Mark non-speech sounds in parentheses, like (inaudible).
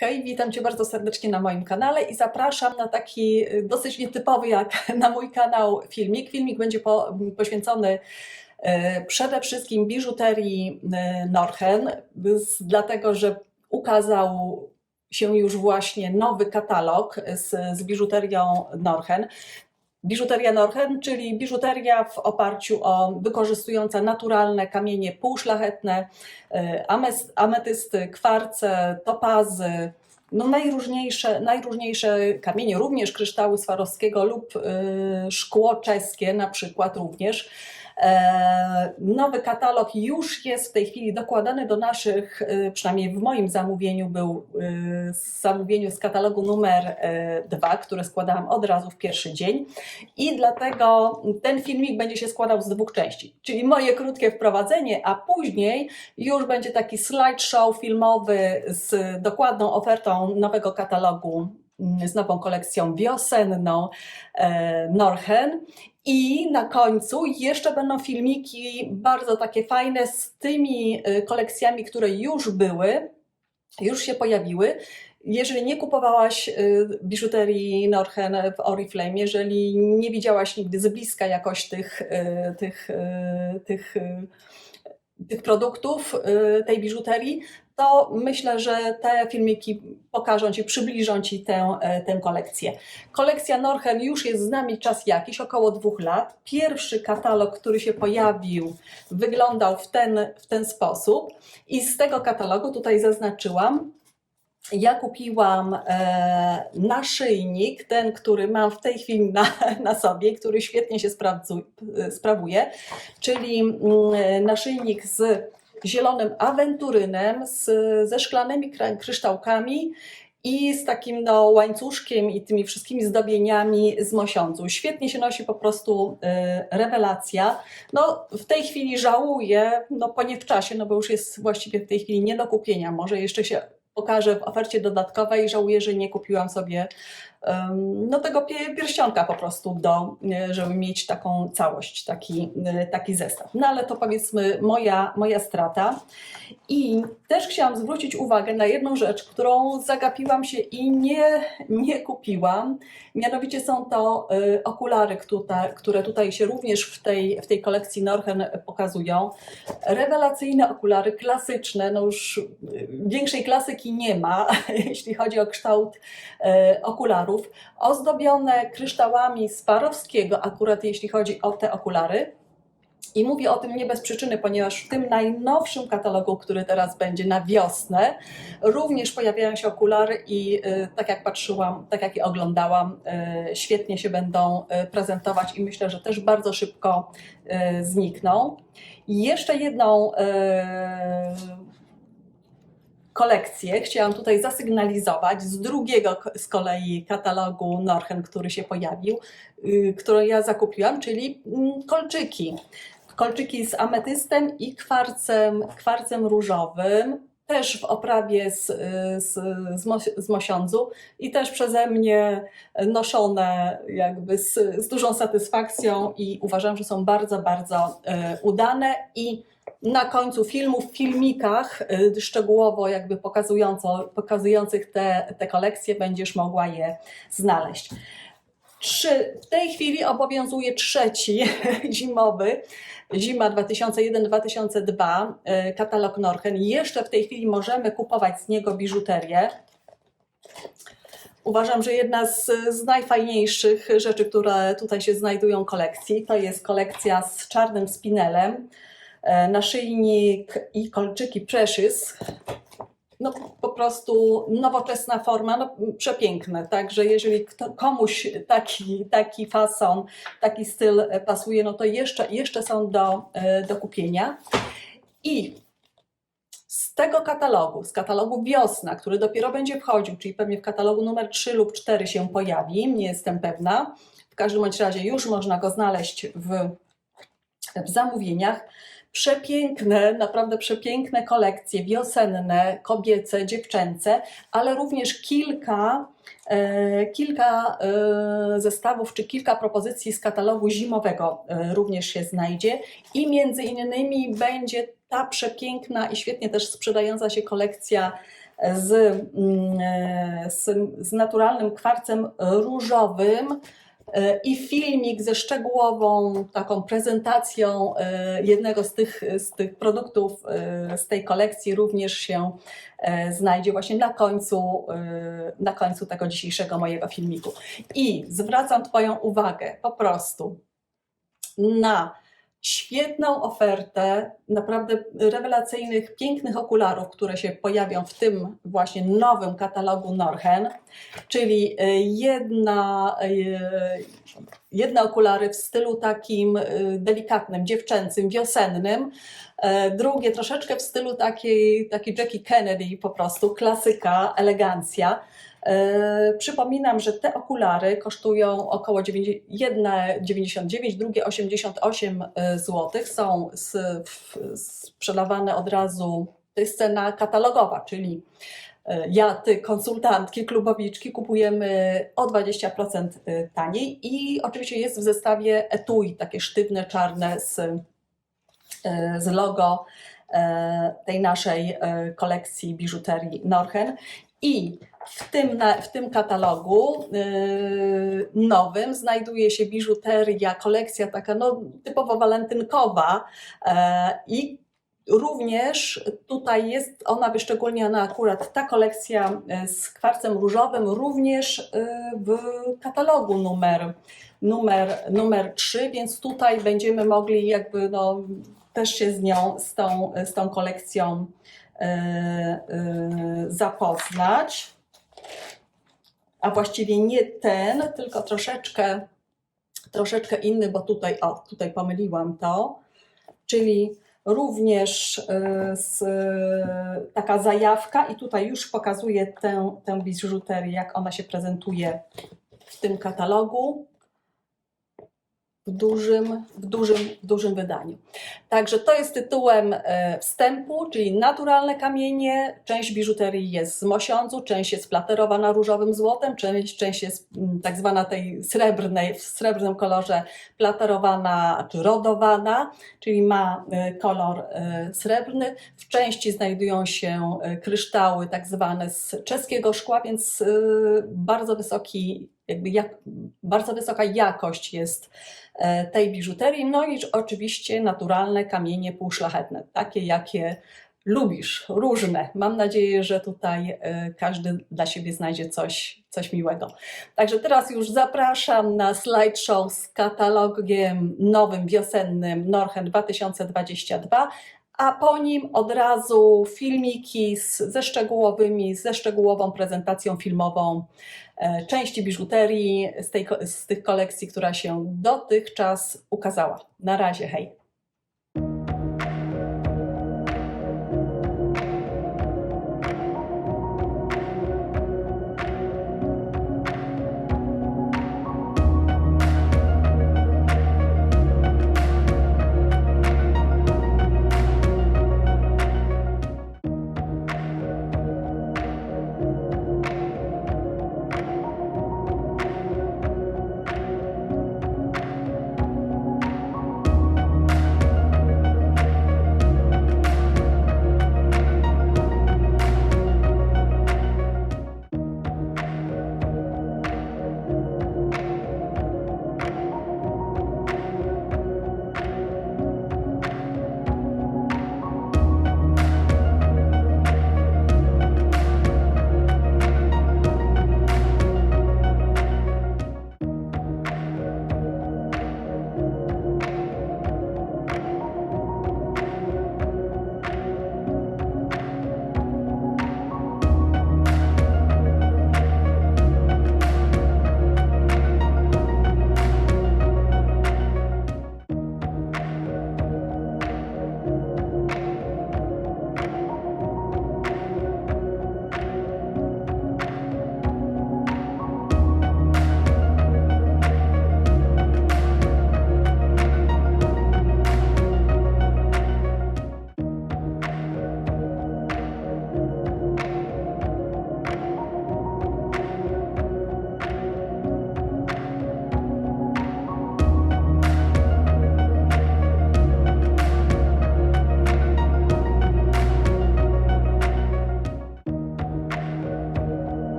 Hej, witam Cię bardzo serdecznie na moim kanale i zapraszam na taki y, dosyć nietypowy jak (laughs) na mój kanał filmik. Filmik będzie po, poświęcony e, przede wszystkim biżuterii Norchen, z, dlatego że ukazał się już właśnie nowy katalog z, z biżuterią Norchen. Biżuteria Norchen, czyli biżuteria w oparciu o wykorzystująca naturalne kamienie półszlachetne, e, ametysty, kwarce, topazy, no najróżniejsze, najróżniejsze kamienie, również kryształy Swarowskiego lub e, szkło czeskie na przykład również. E, Nowy katalog już jest w tej chwili dokładany do naszych, e, przynajmniej w moim zamówieniu był e, zamówieniu z katalogu numer 2, które składałam od razu w pierwszy dzień. I dlatego ten filmik będzie się składał z dwóch części, czyli moje krótkie wprowadzenie, a później już będzie taki slideshow filmowy z dokładną ofertą nowego katalogu z nową kolekcją wiosenną e, Norchen i na końcu jeszcze będą filmiki bardzo takie fajne z tymi y, kolekcjami, które już były, już się pojawiły. Jeżeli nie kupowałaś y, biżuterii Norchen w Oriflame, jeżeli nie widziałaś nigdy z bliska jakoś tych, tych, tych, tych produktów, y, tej biżuterii, to myślę, że te filmiki pokażą Ci, przybliżą Ci tę, e, tę kolekcję. Kolekcja Norchen już jest z nami czas jakiś, około dwóch lat. Pierwszy katalog, który się pojawił, wyglądał w ten, w ten sposób i z tego katalogu tutaj zaznaczyłam, ja kupiłam e, naszyjnik, ten, który mam w tej chwili na, (laughs) na sobie, który świetnie się sprawdzu, e, sprawuje, czyli mm, naszyjnik z zielonym awenturynem, z, ze szklanymi kryształkami i z takim no, łańcuszkiem i tymi wszystkimi zdobieniami z mosiądzu. Świetnie się nosi po prostu e, rewelacja. No, w tej chwili żałuję, no po nie w czasie, no bo już jest właściwie w tej chwili nie do kupienia. Może jeszcze się pokaże w ofercie dodatkowej. Żałuję, że nie kupiłam sobie no, tego pie- pierścionka po prostu, do, e, żeby mieć taką całość, taki, e, taki zestaw. No ale to powiedzmy moja, moja strata. I też chciałam zwrócić uwagę na jedną rzecz, którą zagapiłam się i nie, nie kupiłam. Mianowicie są to y, okulary, które, tutaj się również w tej, w tej kolekcji Norchen pokazują. Rewelacyjne okulary, klasyczne, no już większej klasyki nie ma, (laughs) jeśli chodzi o kształt y, okularów. Ozdobione kryształami Swarowskiego, akurat jeśli chodzi o te okulary. I mówię o tym nie bez przyczyny, ponieważ w tym najnowszym katalogu, który teraz będzie na wiosnę, również pojawiają się okulary i y, tak jak patrzyłam, tak jak je oglądałam, y, świetnie się będą y, prezentować i myślę, że też bardzo szybko znikną. I jeszcze jedną kolekcję chciałam tutaj zasygnalizować z drugiego z kolei katalogu Norchen, który się pojawił, y, który ja zakupiłam, czyli mm, kolczyki. Kolczyki z ametystem i kwarcem, kwarcem różowym, też w oprawie z, z, z, z mosiądzu i też przeze mnie noszone jakby z, z dużą satysfakcją i uważam, że są bardzo, bardzo y, udane i na końcu filmu, w filmikach y, szczegółowo jakby pokazująco, pokazujących te, te kolekcje będziesz mogła je znaleźć. Trzy, w tej chwili obowiązuje trzeci (laughs) zimowy, zima 2001-2002, y, katalog Norchen. Jeszcze w tej chwili możemy kupować z niego biżuterię. Uważam, że jedna z, z najfajniejszych rzeczy, które tutaj się znajdują kolekcji, to jest kolekcja z czarnym spinelem, e, naszyjnik i kolczyki Precious. No po prostu nowoczesna forma, no, przepiękne. Także jeżeli kto, komuś taki, taki fason, taki styl e, pasuje, no to jeszcze, jeszcze są do, e, do kupienia. I z tego katalogu, z katalogu Wiosna, który dopiero będzie wchodził, czyli pewnie w katalogu numer 3 lub 4 się pojawi, nie jestem pewna. W każdym bądź razie już można go znaleźć w, w zamówieniach. Przepiękne, naprawdę przepiękne kolekcje wiosenne, kobiece, dziewczęce, ale również kilka, e, kilka e, zestawów czy kilka propozycji z katalogu zimowego e, również się znajdzie. I między innymi będzie ta przepiękna i świetnie też sprzedająca się kolekcja z, mm, e, z, z naturalnym kwarcem różowym i filmik ze szczegółową taką prezentacją e, jednego z tych, z tych produktów e, z tej kolekcji również się e, znajdzie właśnie na końcu, e, na końcu tego dzisiejszego mojego filmiku. I zwracam Twoją uwagę po prostu na świetną ofertę naprawdę rewelacyjnych, pięknych okularów, które się pojawią w tym właśnie nowym katalogu Norhen, czyli e, jedna, e, jedne okulary w stylu takim e, delikatnym, dziewczęcym, wiosennym, drugie troszeczkę w stylu takiej, takiej Jackie Kennedy po prostu, klasyka, elegancja. E, Przypominam, że te okulary kosztują około 90 jedne 99, drugie 88 zł. Są sprzedawane od razu, to jest cena katalogowa, czyli e, ja, ty, konsultantki, klubowiczki kupujemy o 20% taniej i oczywiście jest w zestawie etui, takie sztywne, czarne z, e, z logo e, tej naszej e, kolekcji biżuterii Norhen. I w tym, w tym katalogu yy, nowym znajduje się biżuteria, kolekcja taka no, typowo walentynkowa e, i również tutaj jest ona wyszczególniona akurat ta kolekcja e, z kwarcem różowym również w katalogu numer, numer, numer 3, więc tutaj będziemy mogli jakby no, też się z nią, z tą, z tą kolekcją zapoznać. A właściwie nie ten, tylko troszeczkę, troszeczkę inny, bo tutaj, o, tutaj pomyliłam to, czyli również e, z, taka zajawka i tutaj już pokazuję tę, tę biżuterię, jak ona się prezentuje w tym katalogu w dużym, w dużym, w dużym wydaniu. Także to jest tytułem e, wstępu, czyli naturalne kamienie. Część biżuterii jest z mosiądzu, część jest platerowana różowym złotem, część, część jest mm, tak zwana tej srebrnej, w srebrnym kolorze platerowana czy rodowana, czyli ma e, kolor e, srebrny. W części znajdują się kryształy tak zwane z czeskiego szkła, więc bardzo wysoki, jakby jak, bardzo wysoka jakość jest e, tej biżuterii. No i oczywiście naturalne kamienie półszlachetne, takie jakie lubisz, różne. Mam nadzieję, że tutaj e, każdy dla siebie znajdzie coś, coś miłego. Także teraz już zapraszam na slideshow z katalogiem nowym, wiosennym Norchen 2022 a po nim od razu filmiki z, ze szczegółowymi, ze szczegółową prezentacją filmową e, części biżuterii z, tej, z tych kolekcji, która się dotychczas ukazała. Na razie, hej!